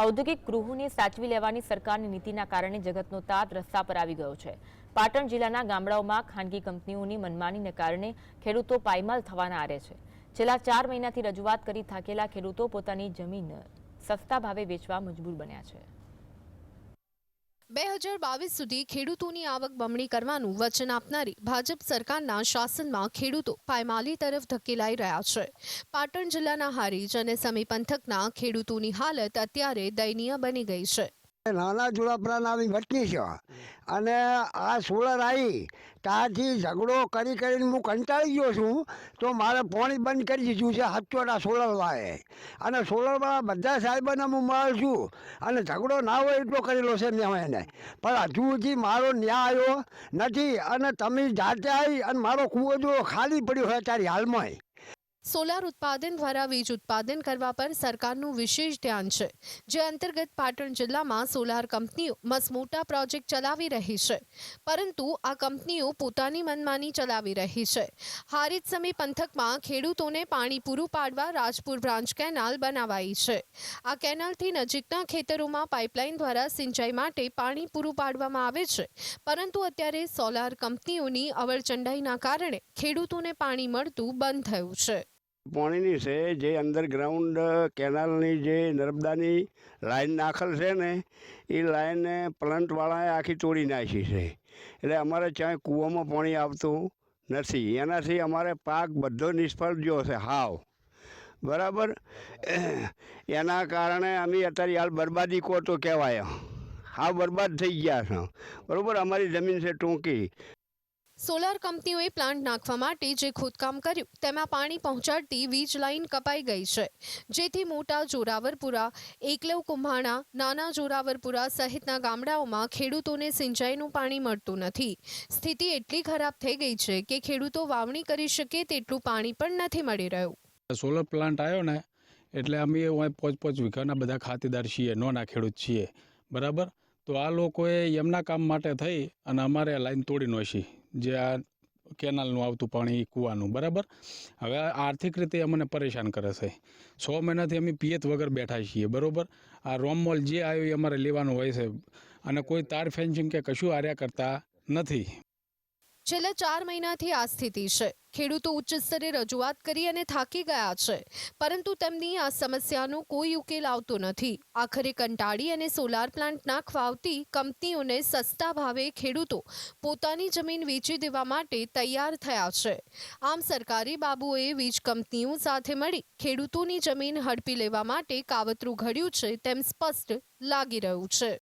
ઔદ્યોગિક ગૃહોને સાચવી લેવાની સરકારની નીતિના કારણે જગતનો તાત રસ્તા પર આવી ગયો છે. પાટણ જિલ્લાના ગામડાઓમાં ખાનગી કંપનીઓની મનમાનીને કારણે ખેડૂતો પાયમાલ થવાના આરે છે. છેલ્લા ચાર મહિનાથી રજૂઆત કરી થાકેલા ખેડૂતો પોતાની જમીન સસ્તા ભાવે વેચવા મજબૂર બન્યા છે. બે હજાર બાવીસ સુધી ખેડૂતોની આવક બમણી કરવાનું વચન આપનારી ભાજપ સરકારના શાસનમાં ખેડૂતો પાયમાલી તરફ ધકેલાઈ રહ્યા છે. પાટણ જિલ્લાના હારીજ અને સમી પંથકના ખેડૂતોની હાલત અત્યારે દયનીય બની ગઈ છે. નાના જોડાપરાના નામની વતની છે. અને આ સોલર આવી ત્યાંથી ઝઘડો કરી કરીને હું કંટાળી ગયો છું તો મારે પાણી બંધ કરી દીધું છે હચોટા સોલરવાળાએ. અને સોલરવાળા બધા સાહેબોને હું મળું છું અને ઝઘડો ના હોય એટલો કરેલો છે મેં એને. પણ હજુ સુધી મારો ન્યાય આવ્યો નથી અને તમે જાતે આવી અને મારો કૂવો જો ખાલી પડ્યો હોય ત્યારે હાલમાં. સોલાર ઉત્પાદન દ્વારા વીજ ઉત્પાદન કરવા પર સરકારનું વિશેષ ધ્યાન છે, જે અંતર્ગત પાટણ જિલ્લામાં સોલાર કંપનીઓ મસમોટા પ્રોજેક્ટ ચલાવી રહી છે, પરંતુ આ કંપનીઓ પોતાની મનમાની ચલાવી રહી છે. હારીજ સમી પંથકમાં ખેડૂતોને પાણી પૂરું પાડવા રાજપુર બ્રાન્ચ કેનાલ બનાવાઈ છે. આ કેનાલથી નજીકના ખેતરોમાં પાઇપલાઇન દ્વારા સિંચાઈ માટે પાણી પૂરું પાડવામાં આવે છે, પરંતુ અત્યારે સોલાર કંપનીઓની અવરચંડાઈના કારણે ખેડૂતોને પાણી મળતું બંધ થયું છે. પાણીની છે, જે અંડરગ્રાઉન્ડ કેનાલની જે નર્મદાની લાઈન નાખેલ છે ને એ લાઈન પ્લન્ટવાળાએ આખી તોડી નાખી છે. એટલે અમારે ક્યાંય કૂવામાં પાણી આવતું નથી. એનાથી અમારે પાક બધો નિષ્ફળ ગયો છે, હાવ. બરાબર? એના કારણે અમે અત્યારે હાલ બરબાદી તો કહેવાય. હાવ બરબાદ થઈ ગયા છો. બરાબર? અમારી જમીન છે ટૂંકી. સોલાર કંપનીઓએ પ્લાન્ટ નાખવા માટે જે ખોદકામ કર્યું, તેમાં પાણી પહોંચાડતી વીજ લાઇન કપાઈ ગઈ છે. જેથી મોટા જોરાવરપુરા, એકલવ કુંભાણા, નાના જોરાવરપુરા સહિતના ગામડાઓમાં ખેડૂતોને સિંચાઈનું પાણી મળતું નથી. સ્થિતિ એટલી ખરાબ થઈ ગઈ છે કે ખેડૂતો વાવણી કરી શકે તેટલું પાણી પણ નથી મળી રહ્યું. સોલર પ્લાન્ટ આવ્યો ને, એટલે અમે પોચ પોચ વીઘાના બધા ખાતેદાર છીએ, નોના ખેડૂત છીએ. બરાબર? તો આ લોકોએ એમના કામ માટે થઈ અને અમારે લાઇન તોડી નાખી. જે આ કેનાલનું આવતું પાણી કૂવાનું, બરાબર? હવે આર્થિક રીતે અમને પરેશાન કરે છે. સો મહિનાથી અમે પિયત વગર બેઠા છીએ, બરાબર? આ રોમમોલ જે આવ્યું એ અમારે લેવાનું હોય છે. અને કોઈ તાર ફેન્સિંગ કે કશું આર્યા કરતા નથી. છેલ્લા ચાર મહિનાથી આ સ્થિતિ છે. ખેડૂતો ઉચ્ચ સ્તરે રજૂઆત કરી અને થાકી ગયા છે. પરંતુ તેમની આ સમસ્યાનો કોઈ ઉકેલ આવતો નથી. આખરે કંટાળી અને સોલાર પ્લાન્ટ નાખવા આવતી કંપનીઓને સસ્તા ભાવે ખેડૂતો પોતાની જમીન વેચી દેવા માટે તૈયાર થયા છે. આમ સરકારી બાબુએ વીજ કંપનીઓ સાથે મળી ખેડૂતોની જમીન હડપી લેવા માટે કાવતરું ઘડ્યું છે તેમ સ્પષ્ટ લાગી રહ્યું છે.